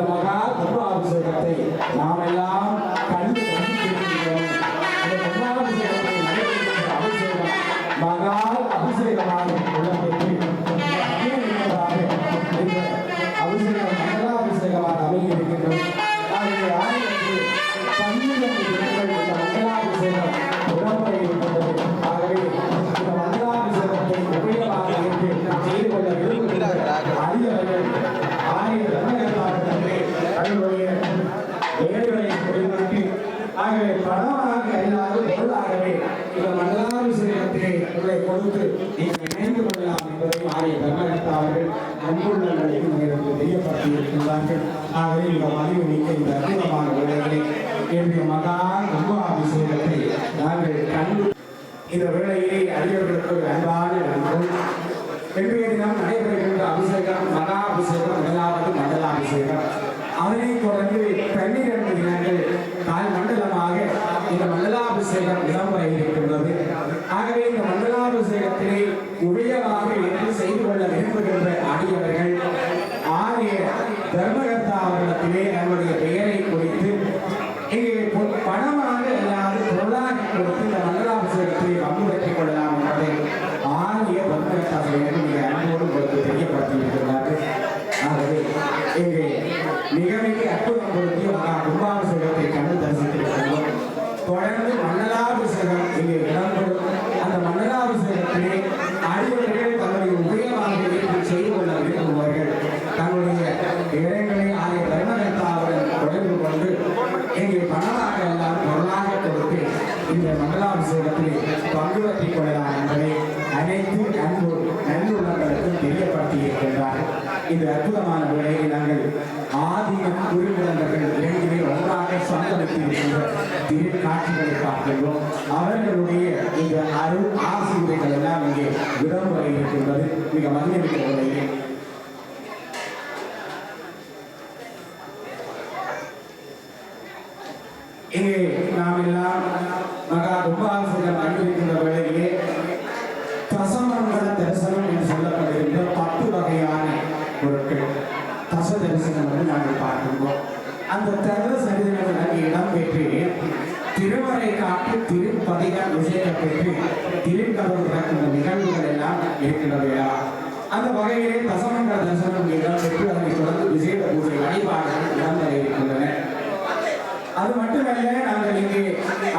இந்த உங்களுக்கு இருக்கின்றார்கள் ஆகவே இந்த மதிவு மிக்க இந்த அற்புதமான வேலைகளை இன்றைய மகா கும்பாபிஷேகத்தை நாங்கள் கண்டு இந்த வேளையிலே அடியவர்களுக்கு அன்பான நன்றி இன்றைய தினம் நடைபெறுகின்ற அபிஷேகம் மகா அபிஷேகம் முதலாவது மண்டலாபிஷேகம் அதனைத் தொடர்ந்து பன்னிரண்டு தினங்கள் கால் மண்டலமாக இந்த மண்டலாபிஷேகம் இடம்பெற இருக்கின்றது ஆகவே இந்த மண்டலாபிஷேகத்திலே உபயமாக என்று செய்து கொள்ள விரும்புகின்ற அடியவர்கள் தர்மகர்த்தா அவர்களிடத்திலே நம்முடைய பெயரை குறித்து இங்கே பொ- பணமாக இல்லாது பொருளாக கொடுத்து இந்த மண்டலாபிஷேகத்தை பங்கு பெற்றுக் கொள்ளலாம் என்பதை ஆரிய பத்மகத்தாசிரியர்கள் மிக அன்போடு உங்களுக்கு தெரியப்படுத்தி இருக்கிறார்கள் ஆகவே இங்கே மிக மிக அற்புதம் பொருத்திய மகா கும்பாபிஷேகத்தை கண்டு தரிசித்திருக்கிறோம் தொடர்ந்து மண்டலாபிஷேகம் இங்கே இடம்பெறும் அந்த மண்டலாபிஷேகத்திலே அடியவர்கள் தங்களுடைய உபயமாக ஏற்று செய்து கொள்ள விரும்புபவர்கள் தங்களுடைய இடங்களை ஆகிய தர்மகர்த்தாவுடன் தொடர்பு கொண்டு இங்கே பணமாக எல்லாம் பொருளாக கொடுத்து இந்த மண்டலாபிஷேகத்தில் பங்கு பற்றிக் கொள்ளலாம் என்பதை அனைத்து அன்பு நன்றுள்ளங்களுக்கும் தெரியப்படுத்தி இருக்கின்றார்கள் இந்த அற்புதமான வேலையை நாங்கள் ஆதியம் உறுப்பினர்கள் இரண்டிலே ஒன்றாக சங்கமித்து இருக்கின்ற திரு காட்சிகளை பார்க்கின்றோம் அவர்களுடைய இந்த அருள் ஆசிரியர்கள் எல்லாம் இங்கே இடம்பெற இருக்கின்றது மிக மகிழ்ச்சிக்க இங்கே நாம் எல்லாம் மகா கும்பாபிஷேகம் அனுபவிக்கின்ற வேளையிலே தசமங்கள தரிசனம் என்று சொல்லப்படுகின்ற பத்து வகையான பொருட்கள் தச தரிசனம் என்று நாங்கள் பார்க்கின்றோம் அந்த தச தரிசனங்கள் இடம்பெற்று திருமறை காட்டு திருப்பதிகம் விசேஷம் பெற்று திருக்கதவு திறக்கின்ற நிகழ்வுகள் எல்லாம் இருக்கின்றவையா? அந்த வகையிலே தசமங்கள தரிசனம் பெற்று அதனை தொடர்ந்து விசேட பூஜை வழிபாடுகள் இடம்பெற இருக்கின்றன. அது மட்டுமல்ல நாங்கள் இங்கே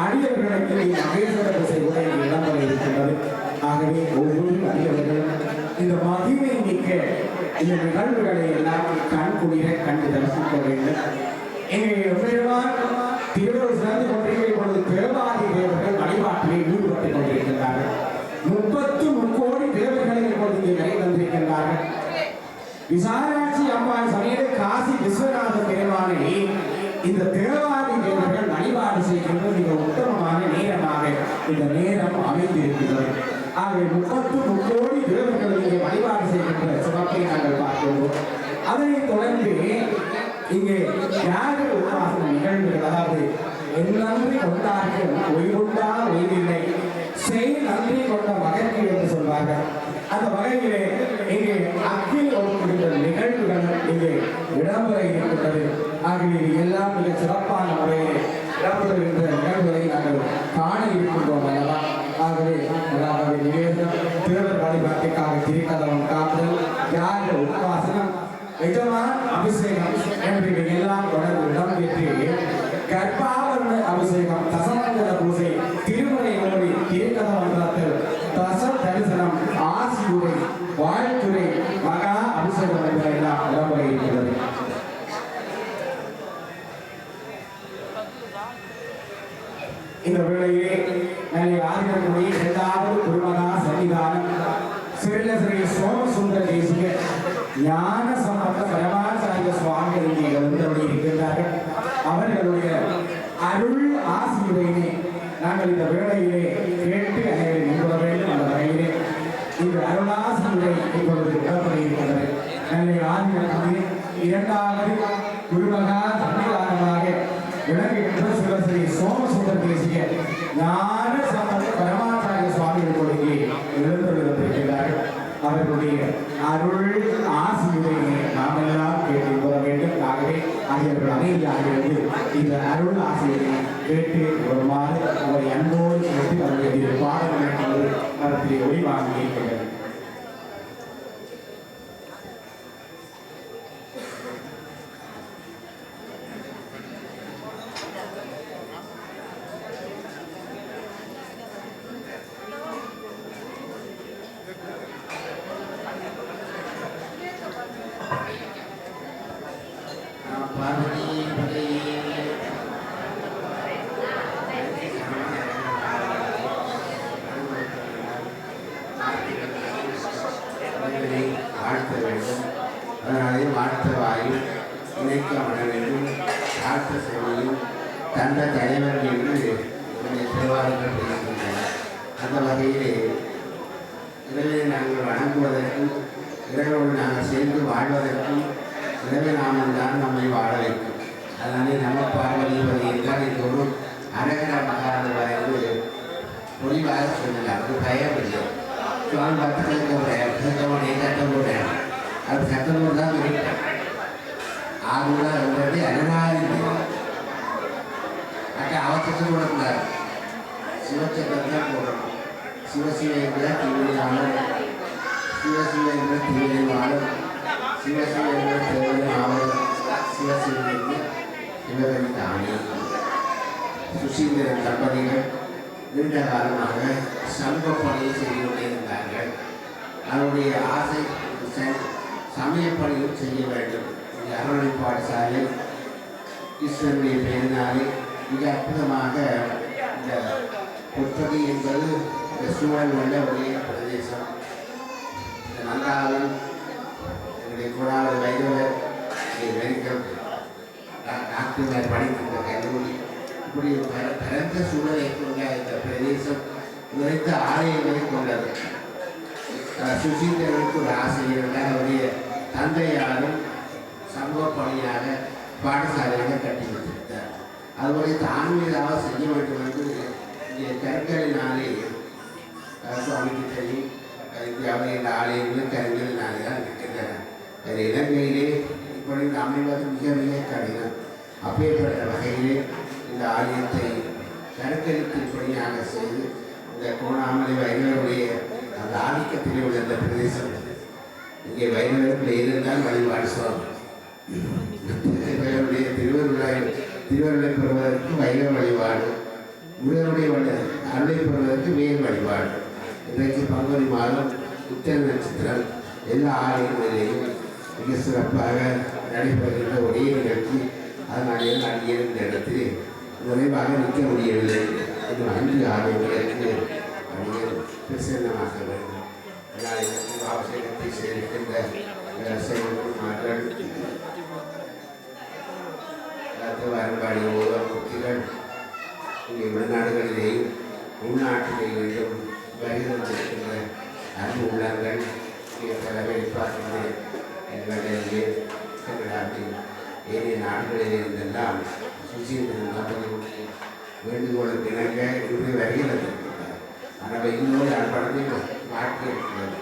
அடியவர்களுக்கு மகேஸ்வர திசை கூட இங்கே இடம்பெற இருக்கின்றது. ஆகவே ஒவ்வொரு அடியவர்களும் இந்த மகிமை மிக்க இந்த நிகழ்வுகளை எல்லாம் கண் குளிர கண்டு தரிசிக்க வேண்டும். எங்கள் பெருமான் விசாலாட்சி அம்பாள் சமேத காசி விஸ்வநாத பெருமானை இந்த தேவாதி தேவர்கள் வழிபாடு செய்கின்ற மிக உத்தமமான நேரமாக இந்த நேரம் அமைந்திருக்கிறது. ஆகவே முப்பத்து முக்கோடி தேவர்கள் இங்கே வழிபாடு செய்கின்ற சிறப்பை நாங்கள் பார்க்கிறோம் அதனைத் தொடர்ந்து இங்கே யாரு உபாசனம் நிகழ்வுகள் அதாவது என் நன்றி கொண்டார்கள் ஒய்வுண்டா ஒய்வில்லை செய் நன்றி கொண்ட மகற்கு என்று சொல்வார்கள். அந்த வகையிலே இங்கே அக்கில் ஒடுக்குகின்ற நிகழ்வுகள் இங்கே இடம்பெற இருக்கின்றது ஆகவே எல்லாம் மிக சிறப்பான முறையிலே இடம்பெறுகின்ற நிகழ்வுகளை நாங்கள் காண இருக்கின்றோம் அல்லவா? ஆகவே அதாவது நிவேதம் தேவர் வழிபாட்டுக்காக திருக்கதவம் காத்தல் தியாக உபாசனம் எஜமான் அபிஷேகம் என்று எல்லாம் தொடர்ந்து இடம்பெற்று கர்ப்பாவரண அபிஷேகம் தசமங்கல பூசை திருமுறை ஓடி காத்தல் தச தரிசனம் ஆசியுரை வாழ்த்துரை மகா அபிஷேகம் என்பதெல்லாம் இடம்பெறுகின்றது இருக்கிறது இந்த வேளையிலே நல்ல ஆதினத்துடைய இரண்டாவது குருமகா சன்னிதானம் சிறில சிறிய சோமசுந்தர தேசிக ஞான சம்பந்த பரமாச்சாரிய சுவாமிகள் இங்கே எழுந்தருளி இருக்கின்றார்கள். அவர்களுடைய அருள் ஆசியுரையினை நாங்கள் இந்த வேளையிலே கேட்டு அனைவரை முன்வர வேண்டும் அந்த வகையிலே இந்த அருளாசியுரை இப்பொழுது இடம்பெற இருக்கிறது நல்ல ஆதினத்துடைய இரண்டாவது குருமகா சன்னிதானமாக விளங்குகின்ற சிவஸ்ரீ சோமசுந்தர தேசிய ஞான சம்பந்த பரமாச்சாரிய சுவாமிகள் கொடுக்கி அவர்களுடைய அருள் ஆசியுரையை நாம் எல்லாம் கேட்டு வர வேண்டும் ஆகவே ஆகியவர்கள் அமைதியாக இருந்து இந்த அருள் ஆசிரியரை கேட்டு வருமாறு அவரை அன்போடு அவருடைய பாடங்கள் ஒளிவாங்கி இருக்கின்றது வாழ்த்த வேண்டும் அதனாலே வாழ்த்த வாயும் இணைக்கப்பட வேண்டும் வாழ்த்த செவியும் தந்த தலைவர் என்று என்னுடைய திருவாரூர்கள் பேசுகின்றன அந்த வகையிலே இறைவனை நாங்கள் வணங்குவதற்கும் இறைவனோடு நாங்கள் சேர்ந்து வாழ்வதற்கும் இறைவன் நாமம்தான் நம்மை வாழ வைக்கும். அதனாலே நம்ம பார்வதிப்பது என்றால் இந்த ஒரு அரகர மகாதேவா என்று பொலிவாக சொன்னார். அது பயம் இல்லை சுவாமி பக்கத்துக்கு பயம். கேட்கவுடைய கட்டமுடைய அது சத்தமூர் தான் இருக்கும் ஆகுலா என்பது அருணாதி அக்க அவசரத்து போடக்கூடாது சிவச்சக்கரம் தான் போடணும். சிவசிவை என்ற திருவிழாளர் சிவசிவ என்ற திருவிழாளர் சிவசிவ என்ற திருவிழாளர் சிவசிவ என்ற சிவகரி தானே சுசீந்திரன் தம்பதிகள் நீண்ட காலமாக சமூக பணியை செய்து கொண்டிருந்தார்கள் அவருடைய ஆசை சமய பணியும் செய்ய வேண்டும் இந்த பாடசாலை கிருஷ்ணனுடைய பெயரினாலே மிக அற்புதமாக இந்த புத்தகை என்பது இந்த சூழல் உள்ள ஒரே பிரதேசம். இந்த நந்தாவன் என்னுடைய வைரவர் டாக்டர் படிக்கின்ற கல்லூரி. இப்படி பரந்த சூழலை கொண்ட இந்த பிரதேசம் நிறைந்த ஆலயங்களை கொண்டது. சுசீந்திரனுக்கு ஒரு ஆசிரியர் அவருடைய தந்தையாரும் சமூக பணியாக பாடசாலையாக கட்டி வைத்திருந்தார் அதுபோல தானும் செய்ய வேண்டும் என்று இங்கே கற்களினாலே சுவாமிக்கு தெரியும். இந்தியாவில் இந்த ஆலயங்களும் கருவிகள் தான் இருக்கின்றன வேறு இலங்கையிலே இப்படி அமைவது மிக மிக கடினம். அப்பேற்பட்ட வகையிலே இந்த ஆலயத்தை கருக்கரித்து பணியாக செய்து இந்த கோணாமலை வைணவருடைய அந்த ஆதிக்கத்திலே உள்ள இந்த பிரதேசம். இங்கே வைணவர்கள் இருந்தால் வழிபாடு சொல்லலாம் இவருடைய திருவருளை திருவருளை பெறுவதற்கு வைணவ வழிபாடு முருகனுடைய வழி- அருளை பெறுவதற்கு வேறு வழிபாடு. இன்றைக்கு பங்குனி மாதம் உத்தர நட்சத்திரம் எல்லா ஆலயங்களிலேயும் மிக சிறப்பாக நடைபெறுகின்ற ஒரே நிகழ்ச்சி. அதனாலே நான் இருந்த இடத்தில் நிறைவாக நிற்க முடியவில்லை. இன்னும் அஞ்சு ஆலயங்களுக்கு அடியேன் பிரசன்னமாக வேண்டும். எல்லாருக்கும் அவசியத்தை சேர்க்கின்ற செயல்குமார்கள் வரும்பாடி முக்திகள் இங்கே வெளிநாடுகளிலேயும் உள்நாட்டிலேயும் வருகின்ற அன்பு உள்ளங்கள் இங்கே பலரை பார்க்கின்றேன். ஏனைய நாடுகளில் இருந்தெல்லாம் சுசீந்திரன் அவர்களுடைய வேண்டுகோளுக்கு இணங்க இன்று வருகிறது ஆனால் இன்னொரு அன்படையும் மாற்றி இருக்கிறது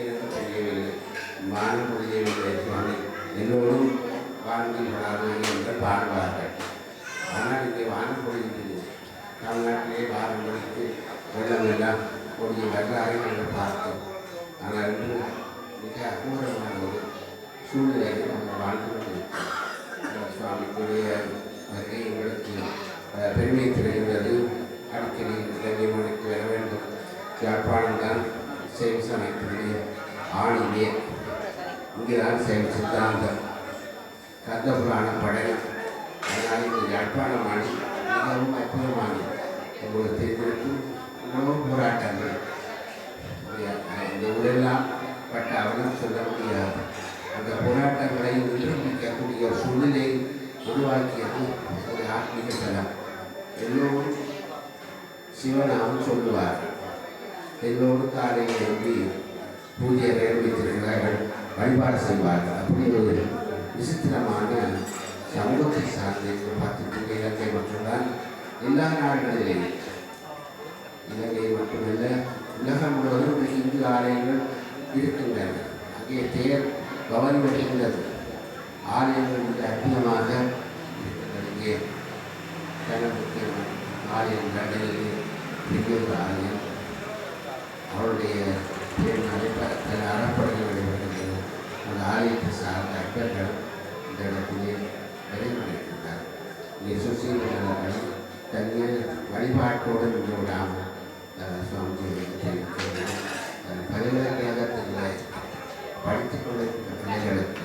எனக்கு தெரியவில்லை. வானம் புரியவில்லை சுவாமி. எல்லோரும் என்று பாடுவார்கள். ஆனால் இங்கே வானம் பொழிந்தது தமிழ்நாட்டிலே வானம் பொழித்து வெள்ளம் கொஞ்சம் பொழிய வரலாறு நாங்கள் பார்த்தோம் ஆனால் இன்று மிக அபூர்வமான ஒரு சூழ்நிலையில் நாங்கள் வாழ்ந்து கொண்டிருக்கிறோம் சுவாமிக்குரிய வருகை எங்களுக்கு பெருமை தெரிகிறது. அடிக்கடி இளைஞர்களுக்கு வர வேண்டும். யாழ்ப்பாணம் தான் சேவை சமயத்தினுடைய ஆணிவே இங்குதான் செயல் சித்தாந்தம் கந்த புராண படம் அதனால் இந்த யாழ்ப்பாணம் ஆணி மிகவும் அற்புதமானது. உங்களுக்கு தெரிந்திருக்கும். உணவு போராட்டங்கள். இந்த ஊரெல்லாம் பட்ட அவலம் சொல்ல முடியாது. அந்த போராட்டங்களை நிர்வகிக்கக்கூடிய சூழ்நிலை உருவாக்கியது ஒரு ஆத்மீக தலம் எல்லோரும் சிவனாம் சொல்லுவார். எல்லோரும் காலையில் எழுதி பூஜை வைத்திருக்கிறார்கள் வழிபாடு செய்வார்கள். அப்படி ஒரு விசித்திரமான சமூகத்தை சார்ந்த பார்த்துட்டு இலங்கை மட்டும்தான் எல்லா நாடுகளிலேயும் இலங்கை மட்டுமல்ல உலகம் முழுவதும் இன்றைக்கு இந்து ஆலயங்கள் இருக்கின்றன. அங்கே தேர் பவன் வருகின்றது ஆலயங்கள் மிக அற்புதமாக இருக்கின்றன. இங்கே மிக ஆலயம் கடலில் பெரிய ஆலயம் அவருடைய பல அறப்படைகள் நடைபெறுகிறது. அந்த ஆலயத்தை சார்ந்த அற்பர்கள் இந்த இடத்திலே நிறைவேறியிருக்கிறார் இங்கே சுசீலர்களும் தங்கள் வழிபாட்டோடு நின்று விடாமல் அஹ், பல்கலைக்கழகத்தில் படித்துக் கொண்டிருக்கிற பிள்ளைகளுக்கு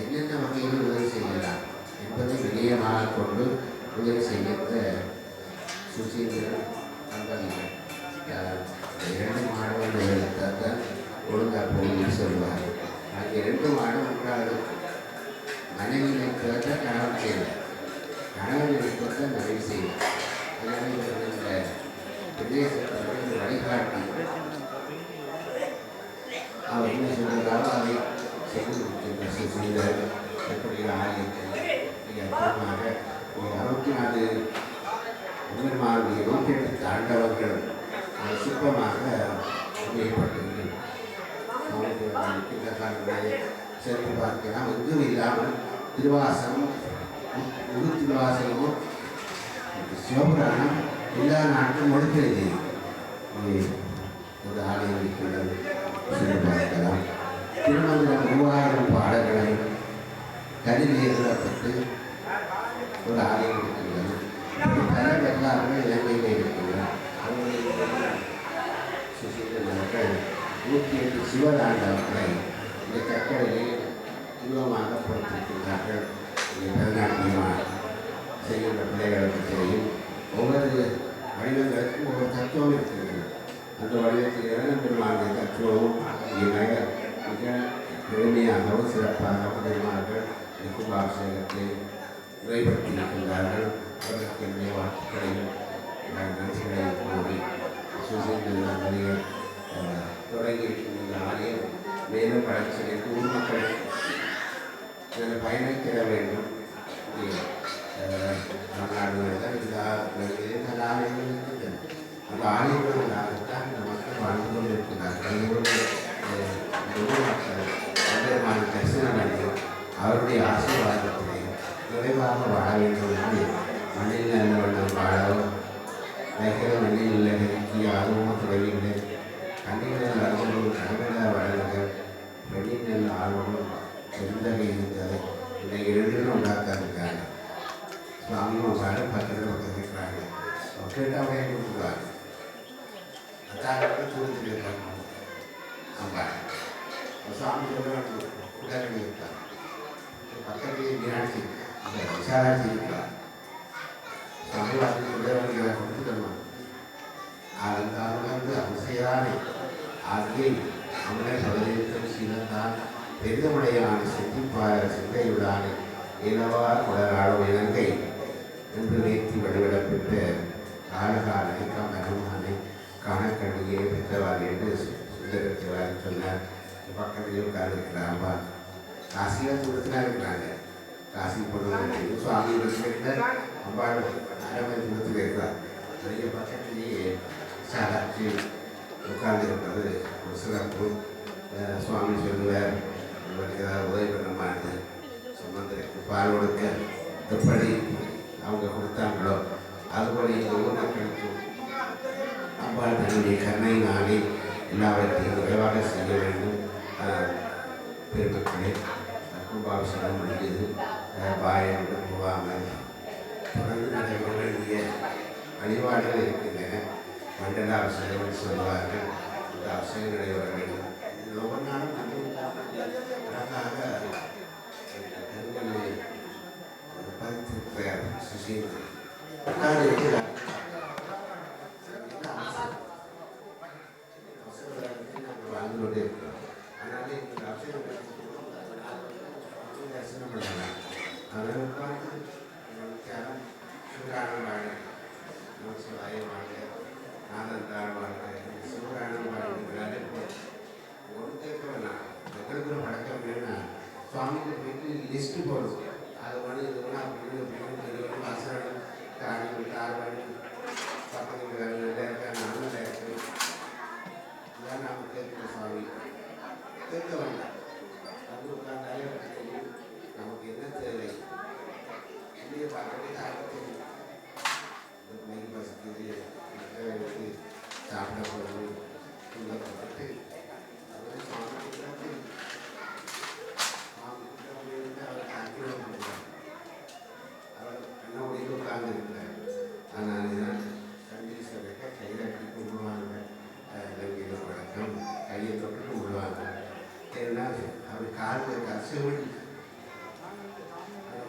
என்னென்ன வகையில் உதவி செய்யலாம் என்பதை வினயமாக கொண்டு உதவி செய்கின்ற சுசீந்திரன் கம்பெனிகள் இரண்டு மாணவர்களுக்கு ஒழுங்கா போகணும்னு சொல்லுவார் அங்கே ரெண்டு மாடு ஒன்றாக மனைவியை கணவன் செய்வார் மனைவி செய்வார் இந்த பிரதேசத்தில் வழிகாட்டி அவர் என்ன சொல்கிறாரோ அதை செய்து கொடுக்கின்ற சுசீந்தர் எப்படி ஆலயத்தை அற்புதமாக ஒரு அறுபத்தி நாலு உண்மைமாருடைய நோக்கெட்டு தாண்டவர்கள் சிற்பமாக அமையப்பட்டிருக்கிறது சென்று பார்க்கலாம் இல்லாமல் திருவாசகம் முழு திருவாசகமும் சிவபுராணம் எல்லா நாட்டும் மொழிக்கிறது ஒரு ஆலயம் இருக்கின்றது சென்று திருமந்திரம் மூவாயிரம் பாடல்களை கருவி எழுதப்பட்டு ஒரு ஆலயம் இருக்கின்றது பலர் எல்லாருமே இலங்கையில் இருக்கிறார் அவர்களுடைய நூற்றி எட்டு சிவதாண்டவர்களை இந்த கட்டளையில் தூரமாக பொறுத்திருக்கிறார்கள். இங்கே பரதநாட்டியமாக செய்கின்ற பிள்ளைகளுக்கு தெரியும். ஒவ்வொரு வடிவங்களுக்கும் ஒவ்வொரு தத்துவம் இருக்கிறது அந்த வடிவத்தில் இரணம் பெருமானுடைய தத்துவமும் இங்கே மிக மிக எளிமையாகவும் சிறப்பாக பெருமார்கள் இந்த கும்பாபிஷேகத்தை நிறைவேற்றி இருக்கின்றார்கள் அவர்களுக்கு என்னுடைய வாழ்த்துக்களையும் நான் நன்றிகளையும் கூறி சுசீந்திரன் அவர்கள் அஹ், தொடங்கி இருக்கின்ற இந்த ஆலயம் மேலும் வளர்ச்சியடைந்து ஊர் மக்கள் இதில் பயணிக்கிற வேண்டும் இங்கே, அஹ், தமிழ்நாடுகளில் தான் இந்த ஆலயங்களில் நல்ல ஆலயங்கள் இருக்கின்றன அந்த ஆலயங்களாகத்தான் இந்த வாழ்ந்து கொண்டிருக்கிறார்கள் மக்கள் பெருமான தரிசனம் அவருடைய ஆசீர்வாதத்திலே நிறைவாக வாழ வேண்டும் என்று மண்ணில் நல்ல வாழவும் வைக்கிற மண்ணில் உள்ள ரெண்டும் உண்டாக்காருக்காங்க சுவாமியும் வாழ உட்காந்துருக்குறாங்க உட்காந்துருக்கிறாங்க கேட்டால் உடைய கொடுத்துருவாங்க அதான் இருக்காங்க ஆமாம் சாமி உடனடி இருக்கார் பக்கத்திலே மீனாட்சி இந்த சாமி வாசல் சுவாமி கொடுத்து தருவாங்க கொடுத்துக்கணும் ஆனந்தானந்து அவசியானே அதில் அவனை சதவீதத்தில் சீலந்தான் பெரிதமுடையான சித்திப்பார சிந்தையுடானே இனவா குளராளும் இலங்கை என்று நேற்றி வழிவிடப்பட்ட காலகாலை கமருமானை காணக்கண்ணியே பெற்றவார் என்று சுந்தரத்திவார் சொன்னார். பக்கத்திலே உட்கார்ந்துருக்கிறாம்பா காசியில் கொடுத்துனா இருக்கிறாங்க. காசி பொண்ணு சுவாமி இருக்கிற அம்பாள் அரவை தூரத்தில் இருக்கிறார். பெரிய பக்கத்திலேயே சாராட்சி உட்கார்ந்திருப்பது ஒரு சிறப்பு. சுவாமி சொல்லுவார் உங்களுக்கு ஏதாவது உதவி பண்ண மாட்டேன் சுமந்திரக்கு பால் கொடுக்க எப்படி அவங்க கொடுத்தாங்களோ அதுபோல இந்த ஊர் மக்களுக்கும் அப்பா தன்னுடைய கருணையினாலே எல்லாவற்றையும் விரைவாக செய்ய வேண்டும். பெருமக்களே கும்பாபிஷேகம் முடிஞ்சது. பாயம் போகாமல் தொடர்ந்து நடைபெற வேண்டிய வழிபாடுகள் இருக்கின்றன. மண்டல அபிஷேகம் சொல்வார்கள் இந்த அபிஷேகம் நடைபெற வேண்டும். ஒவ்வொரு நாளும் அழகாக கண்களை பதித்திருக்கிறார் சுசீந்திரன் உட்கார்ந்து இருக்கிறார் வாழ்ந்து கொண்டே இருக்கிறோம் அதனால இந்த அவசியம் தரிசனம் பண்ணலாம் அதனால் உட்கார்ந்து தியானம் சூடானம் வாழ நமசிவாய வாழ நாதந்தாள் வாழ சூடானம் வாழ்கிறாரு ஒன்று கேட்க வேணாம் எங்களுக்கு ஒரு பழக்கம் வேணா சுவாமிக்கு போயிட்டு லிஸ்ட்டு போடுவோம் அது ஒன்று இது ஒன்று அப்படின்னு அப்படின்னு இது ஒன்று வசனம் காணி காரணி பக்கத்தில் நல்லா இருக்கா நல்லா இருக்கு இதான் நாம கேட்க வேண்டாம் வந்து உட்கார்ந்தாலே நமக்கு தெரியும் நமக்கு என்ன தேவை இல்லையே பார்க்கவே ஆபத்து இந்த மைக் பசிக்குது எனக்கு சாப்பிட போகணும் உள்ள போட்டு அதெல்லாம் சுவாமி கிட்ட போய் சுவாமி கிட்ட போய் இருந்து அவர் ஆக்கிரம் பண்ணுறார் அவர் கண்ணோடியில் உட்கார்ந்து இருக்கிறார் ஆனால் நான் சண்டீஸ்வரத்தை கையில் கட்டி கும்பிடுவாங்க இலங்கையில் வழக்கம் கையை தொட்டு கும்பிடுவாங்க ஏன்னா அவர் காலில் கசவடி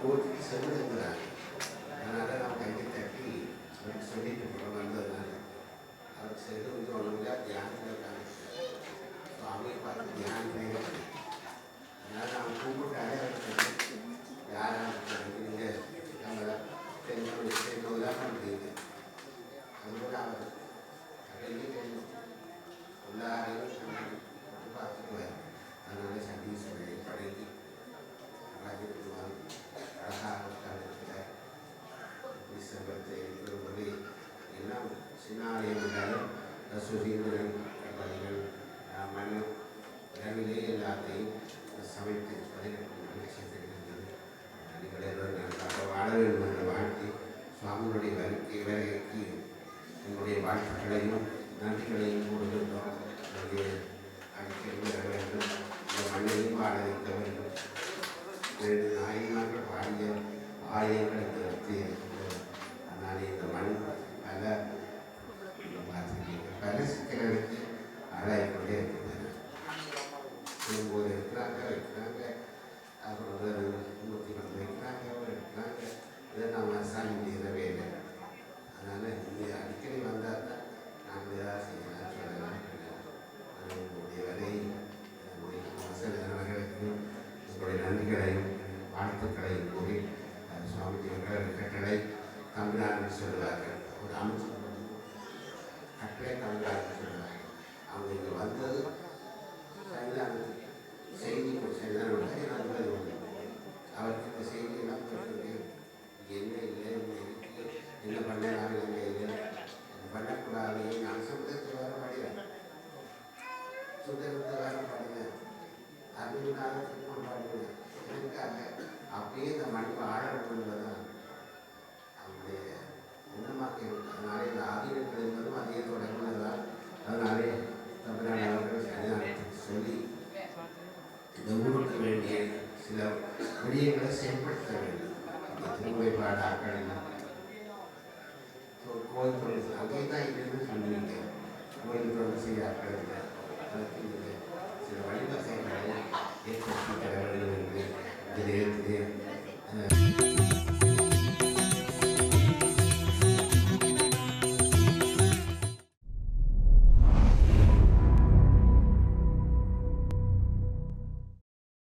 ஓட்டுக்கு செவிடுங்கிறாங்க அதனால் நான் கையை தட்டி அவருக்கு சொல்லிட்டு போகிறோம் வந்ததுனால அவர் செது வந்து ஒன்றுங்களா தியானத்தில் இருக்காங்க சுவாமியை பார்த்து தியானத்தில் இருக்கு அதனால் அவன் கும்பிட்டாலே அவருக்கு யாராக நீங்கள் நம்மளை தெரிஞ்சவங்க தெரிஞ்சவங்களாம் பண்ணுறீங்க அதுபோல் அவர் கடையிலே தெரியும் எல்லாரையும் பார்த்துக்குவார் அதனால சண்டீஸ்வரரை படைத்து ராஜகுமார் அழகாக உட்கார்ந்திருக்கிறார் டிசம்பரத்தை இருக்கிறபடி எல்லாம் சின்னாலயம் என்றாலும் சுசீந்திரன் கபடிகள் மனு இரவிலே எல்லாத்தையும் சமைத்து பதினெட்டு மகிழ்ச்சி தெரிகிறது அடிக்கடி நன்றாக வாழ வேண்டும் என்ற வாழ்த்தி சுவாமியுடைய வருகை வருகைக்கு என்னுடைய வாழ்த்துக்களையும் நன்றிகளையும் கூறுகின்றோம் என்னுடைய அடிக்கடி வர வேண்டும் இந்த மண்ணையும் வாழ வைக்க வேண்டும் இரண்டு நாயன்மார்கள் பாடிய ஆலயங்கள் இந்த இடத்தில் இருக்கிறது அதனால் இந்த மண் பல பார்த்துருக்கீங்க பல சிக்கல்களுக்கு ஆளாயிக்கொண்டே இருக்கின்றன திரும்பூர் இருக்கிறாங்க வைக்கிறாங்க அப்புறம் ஒரு நூற்றி பத்து வைக்கிறாங்க இருக்கிறாங்க இதெல்லாம் அரசாங்கம் முடிகிற வேலை அதனால் இங்கே அடிக்கடி வந்தால் தான் நாங்கள் ஏதாவது செய்யலாம் சொல்லலாம் உங்களுடைய வரை உங்களுடைய வசதிகளுக்கு உங்களுடைய நன்றிகளையும் வாழ்த்துக்களையும் கூறி அஹ், சுவாமிஜி அவர்கள் கட்டளை தமிழ்நாடு சொல்லுவார்கள் ஒரு அமைச்சு கட்டளை தமிழ்நாடு சொல்லுவார்கள் அவங்க இங்கே வந்தது சரிதான் செய்தி சரிதான் எனக்கு அவருக்கு இந்த செய்தியெல்லாம் கேட்டு என்ன இல்லை என்ன இருக்கு என்ன பண்ணலாம் என்ன இல்லை என்ன பண்ணக்கூடாது நான் சுத்தத்தை வேற படிக்கிறேன் சுத்தத்தை வேற படிக்கிறேன் அதுக்காக திருமணம் படிக்கிறேன் எனக்காக அப்படியே இந்த மண்ணில் ஆழ